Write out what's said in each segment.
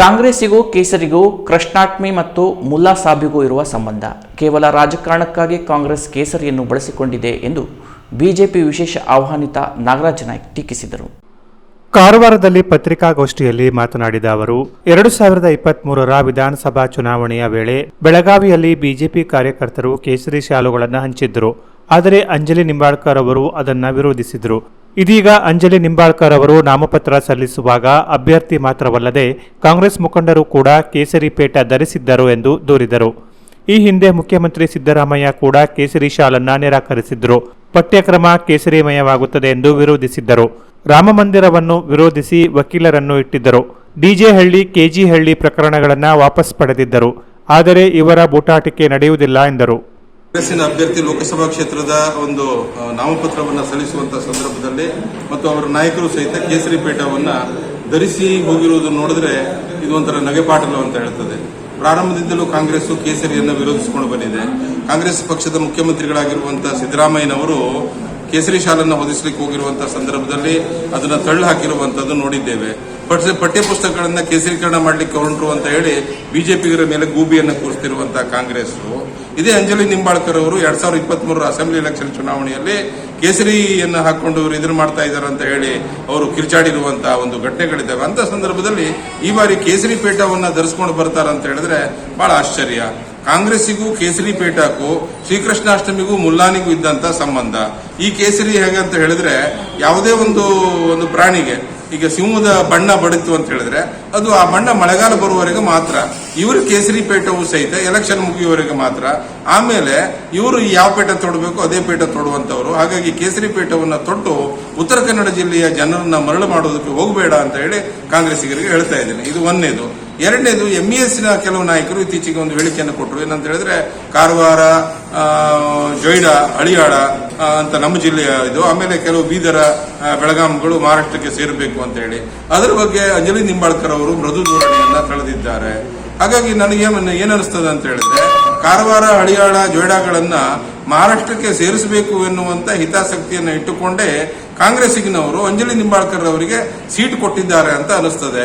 ಕಾಂಗ್ರೆಸ್ಸಿಗೂ, ಕೇಸರಿಗೂ, ಕೃಷ್ಣಾಟ್ಮಿ ಮತ್ತು ಮುಲ್ಲಾ ಸಾಬಿಗೂ ಇರುವ ಸಂಬಂಧ. ಕೇವಲ ರಾಜಕಾರಣಕ್ಕಾಗಿ ಕಾಂಗ್ರೆಸ್ ಕೇಸರಿಯನ್ನು ಬಳಸಿಕೊಂಡಿದೆ ಎಂದು ಬಿಜೆಪಿ ವಿಶೇಷ ಆಹ್ವಾನಿತ ನಾಗರಾಜ ನಾಯ್ಕ್ ಟೀಕಿಸಿದರು. ಕಾರವಾರದಲ್ಲಿ ಪತ್ರಿಕಾಗೋಷ್ಠಿಯಲ್ಲಿ ಮಾತನಾಡಿದ ಅವರು, ಎರಡು ಸಾವಿರದ ಇಪ್ಪತ್ಮೂರರ ವಿಧಾನಸಭಾ ಚುನಾವಣೆಯ ವೇಳೆ ಬೆಳಗಾವಿಯಲ್ಲಿ ಬಿಜೆಪಿ ಕಾರ್ಯಕರ್ತರು ಕೇಸರಿ ಶಾಲುಗಳನ್ನು ಹಂಚಿದ್ದರು. ಆದರೆ ಅಂಜಲಿ ನಿಂಬಾಳ್ಕರ್ ಅವರು ಅದನ್ನು ವಿರೋಧಿಸಿದರು. ಇದೀಗ ಅಂಜಲಿ ನಿಂಬಾಳ್ಕರ್ ಅವರು ನಾಮಪತ್ರ ಸಲ್ಲಿಸುವಾಗ ಅಭ್ಯರ್ಥಿ ಮಾತ್ರವಲ್ಲದೆ ಕಾಂಗ್ರೆಸ್ ಮುಖಂಡರು ಕೂಡ ಕೇಸರಿ ಪೇಟ ಧರಿಸಿದ್ದರು ಎಂದು ದೂರಿದರು. ಈ ಹಿಂದೆ ಮುಖ್ಯಮಂತ್ರಿ ಸಿದ್ದರಾಮಯ್ಯ ಕೂಡ ಕೇಸರಿ ಶಾಲನ್ನ ನಿರಾಕರಿಸಿದ್ರು. ಪಠ್ಯಕ್ರಮ ಕೇಸರಿಮಯವಾಗುತ್ತದೆ ಎಂದು ವಿರೋಧಿಸಿದ್ದರು. ರಾಮಮಂದಿರವನ್ನು ವಿರೋಧಿಸಿ ವಕೀಲರನ್ನು ಇಟ್ಟಿದ್ದರು. ಡಿಜೆ ಹಳ್ಳಿ, ಕೆಜಿ ಹಳ್ಳಿ ಪ್ರಕರಣಗಳನ್ನು ವಾಪಸ್ ಪಡೆದಿದ್ದರು. ಆದರೆ ಇವರ ಬೂಟಾಟಿಕೆ ನಡೆಯುವುದಿಲ್ಲ ಎಂದರು. ಕಾಂಗ್ರೆಸ್ಸಿನ ಅಭ್ಯರ್ಥಿ ಲೋಕಸಭಾ ಕ್ಷೇತ್ರದ ಒಂದು ನಾಮಪತ್ರವನ್ನು ಸಲ್ಲಿಸುವಂತಹ ಸಂದರ್ಭದಲ್ಲಿ ಮತ್ತು ಅವರ ನಾಯಕರು ಸಹಿತ ಕೇಸರಿ ಪೇಟವನ್ನ ಧರಿಸಿ ಹೋಗಿರುವುದು ನೋಡಿದ್ರೆ ಇದು ಒಂಥರ ನಗೆಪಾಟಲು ಅಂತ ಹೇಳ್ತದೆ. ಪ್ರಾರಂಭದಿಂದಲೂ ಕಾಂಗ್ರೆಸ್ ಕೇಸರಿಯನ್ನು ವಿರೋಧಿಸಿಕೊಂಡು ಬಂದಿದೆ. ಕಾಂಗ್ರೆಸ್ ಪಕ್ಷದ ಮುಖ್ಯಮಂತ್ರಿಗಳಾಗಿರುವಂತಹ ಸಿದ್ದರಾಮಯ್ಯನವರು ಕೇಸರಿ ಶಾಲನ್ನು ಹೊದಿಸಲಿಕ್ಕೆ ಹೋಗಿರುವಂತಹ ಸಂದರ್ಭದಲ್ಲಿ ಅದನ್ನು ತಳ್ಳು ಹಾಕಿರುವಂತದ್ದು ನೋಡಿದ್ದೇವೆ. ಪಟ್ ಪಠ್ಯ ಪುಸ್ತಕಗಳನ್ನ ಕೇಸರೀಕರಣ ಮಾಡಲಿಕ್ಕೆ ಹೊರಟರು ಅಂತ ಹೇಳಿ ಬಿಜೆಪಿಗರ ಮೇಲೆ ಗೂಬಿಯನ್ನು ಕೂರಿಸ್ತಿರುವಂತಹ ಕಾಂಗ್ರೆಸ್ ಇದೇ ಅಂಜಲಿ ನಿಂಬಾಳ್ಕರ್ ಅವರು ಎರಡ್ ಸಾವಿರದ ಇಪ್ಪತ್ತ್ ಅಸೆಂಬ್ಲಿ ಎಲೆಕ್ಷನ್ ಚುನಾವಣೆಯಲ್ಲಿ ಕೇಸರಿಯನ್ನು ಹಾಕೊಂಡು ಇವರು ಇದನ್ನು ಮಾಡ್ತಾ ಇದ್ದಾರೆ ಅಂತ ಹೇಳಿ ಅವರು ಕಿರ್ಚಾಡಿರುವಂತಹ ಒಂದು ಘಟನೆಗಳಿದ್ದಾವೆ. ಅಂತ ಸಂದರ್ಭದಲ್ಲಿ ಈ ಬಾರಿ ಕೇಸರಿ ಪೇಟವನ್ನು ಧರಿಸ್ಕೊಂಡು ಬರ್ತಾರೆ ಅಂತ ಹೇಳಿದ್ರೆ ಬಹಳ ಆಶ್ಚರ್ಯ. ಕಾಂಗ್ರೆಸ್ಸಿಗೂ ಕೇಸರಿ ಪೇಟಕ್ಕೂ ಶ್ರೀಕೃಷ್ಣಾಷ್ಟಮಿಗೂ ಮುಲ್ಲಾನಿಗೂ ಇದ್ದಂತ ಸಂಬಂಧ. ಈ ಕೇಸರಿ ಹೇಗೆ ಅಂತ ಹೇಳಿದ್ರೆ, ಯಾವುದೇ ಒಂದು ಒಂದು ಪ್ರಾಣಿಗೆ ಈಗ ಸಿಂಹದ ಬಣ್ಣ ಬಡಿತು ಅಂತ ಹೇಳಿದ್ರೆ ಅದು ಆ ಬಣ್ಣ ಮಳೆಗಾಲ ಬರುವವರೆಗೆ ಮಾತ್ರ, ಇವರು ಕೇಸರಿ ಪೇಟವು ಸಹಿತ ಎಲೆಕ್ಷನ್ ಮುಗಿಯುವವರೆಗೆ ಮಾತ್ರ. ಆಮೇಲೆ ಇವರು ಯಾವ ಪೇಟ ತೊಡಬೇಕು, ಅದೇ ಪೇಟ ತೊಡುವಂತವರು ಹಾಗಾಗಿ ಕೇಸರಿ ಪೇಟವನ್ನು ತೊಟ್ಟು ಉತ್ತರ ಕನ್ನಡ ಜಿಲ್ಲೆಯ ಜನರನ್ನ ಮರಳು ಮಾಡೋದಕ್ಕೆ ಹೋಗಬೇಡ ಅಂತ ಹೇಳಿ ಕಾಂಗ್ರೆಸ್ಸಿಗರಿಗೆ ಹೇಳ್ತಾ ಇದ್ದೇನೆ. ಇದು ಒಂದನೇದು. ಎರಡನೇದು ಎಂಇಎಸ್ನ ಕೆಲವು ನಾಯಕರು ಇತ್ತೀಚೆಗೆ ಒಂದು ಹೇಳಿಕೆಯನ್ನು ಕೊಟ್ಟರು. ಏನಂತ ಹೇಳಿದ್ರೆ, ಕಾರವಾರ ಜೊಯ್ಡಾ ಹಳಿಯಾಳ ಅಂತ ನಮ್ಮ ಜಿಲ್ಲೆಯ ಇದು. ಆಮೇಲೆ ಕೆಲವು ಬೀದರ ಬೆಳಗಾಂಗಳು ಮಹಾರಾಷ್ಟ್ರಕ್ಕೆ ಸೇರಬೇಕು ಅಂತ ಹೇಳಿ. ಅದರ ಬಗ್ಗೆ ಅಂಜಲಿ ನಿಂಬಾಳ್ಕರ್ ಅವರು ಮೃದು ಧೋರಣೆಯನ್ನ ತಳೆದಿದ್ದಾರೆ. ಹಾಗಾಗಿ ನನಗೆ ಏನು ಅನಿಸ್ತದೆ ಅಂತ ಹೇಳಿದ್ರೆ, ಕಾರವಾರ ಹಳಿಯಾಳ ಜೋಯ್ಡಾಗಳನ್ನ ಮಹಾರಾಷ್ಟ್ರಕ್ಕೆ ಸೇರಿಸಬೇಕು ಎನ್ನುವಂತ ಹಿತಾಸಕ್ತಿಯನ್ನ ಇಟ್ಟುಕೊಂಡೇ ಕಾಂಗ್ರೆಸ್ಸಿಗಿನವರು ಅಂಜಲಿ ನಿಂಬಾಳ್ಕರ್ ಅವರಿಗೆ ಸೀಟ್ ಕೊಟ್ಟಿದ್ದಾರೆ ಅಂತ ಅನಿಸ್ತದೆ.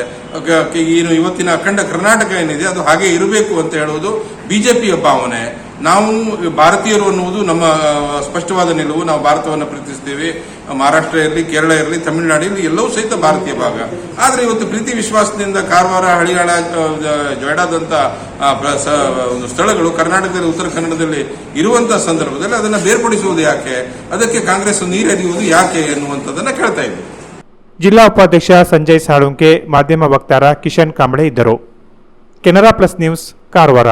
ಏನು ಇವತ್ತಿನ ಅಖಂಡ ಕರ್ನಾಟಕ ಏನಿದೆ, ಅದು ಹಾಗೆ ಇರಬೇಕು ಅಂತ ಹೇಳುವುದು ಬಿಜೆಪಿಯ ಭಾವನೆ. ನಾವು ಭಾರತೀಯರು ಅನ್ನುವುದು ನಮ್ಮ ಸ್ಪಷ್ಟವಾದ ನಿಲುವು. ನಾವು ಭಾರತವನ್ನು ಪ್ರೀತಿಸ್ತೇವೆ. ಮಹಾರಾಷ್ಟ್ರ ಇರಲಿ ಕೇರಳ ಇರಲಿ, ತಮಿಳುನಾಡು ಇರಲಿ, ಎಲ್ಲವೂ ಸಹಿತ ಭಾರತೀಯ ಭಾಗ. ಆದರೆ ಇವತ್ತು ಪ್ರೀತಿ ವಿಶ್ವಾಸದಿಂದ ಕಾರವಾರ, ಹಳಿಯಾಳ ಸ- ಒಂದು ಸ್ಥಳಗಳು ಕರ್ನಾಟಕದಲ್ಲಿ, ಉತ್ತರ ಕನ್ನಡದಲ್ಲಿ ಇರುವಂತಹ ಸಂದರ್ಭದಲ್ಲಿ ಅದನ್ನ ಬೇರ್ಪಡಿಸುವುದು ಯಾಕೆ? ಅದಕ್ಕೆ ಕಾಂಗ್ರೆಸ್ ನೀರೆರಿಯುವುದು ಯಾಕೆ ಎನ್ನುವಂಥದ್ದನ್ನು ಕೇಳ್ತಾ ಇದ್ದೀವಿ ಜಿಲ್ಲಾ ಉಪಾಧ್ಯಕ್ಷ ಸಂಜಯ್ ಸಾಳುಂಕೆ, ಮಾಧ್ಯಮ ವಕ್ತಾರ ಕಿಶನ್ ಕಾಂಬಳೆ ಇದ್ದರು. Canara plus news, Karwar.